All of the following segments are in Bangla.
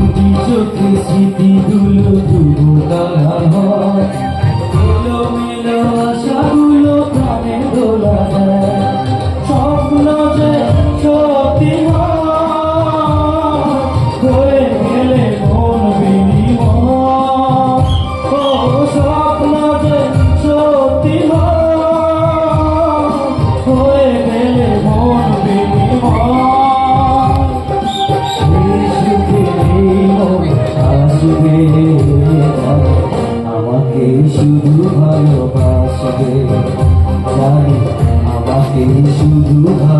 দুটি চোখে স্মৃতিগুলো দুবো তার আমাকে শুধু ভালোবাসবে। জানি আমাকে শুধু ভালো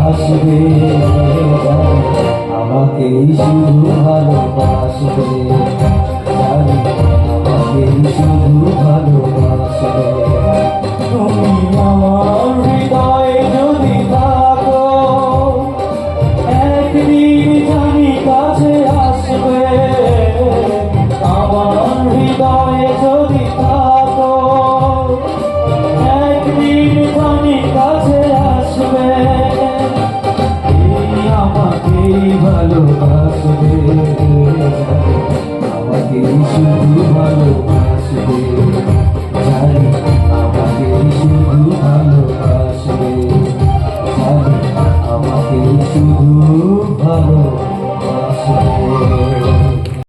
আসবে আমাকে শুধু ভালোবাসবে। Oh.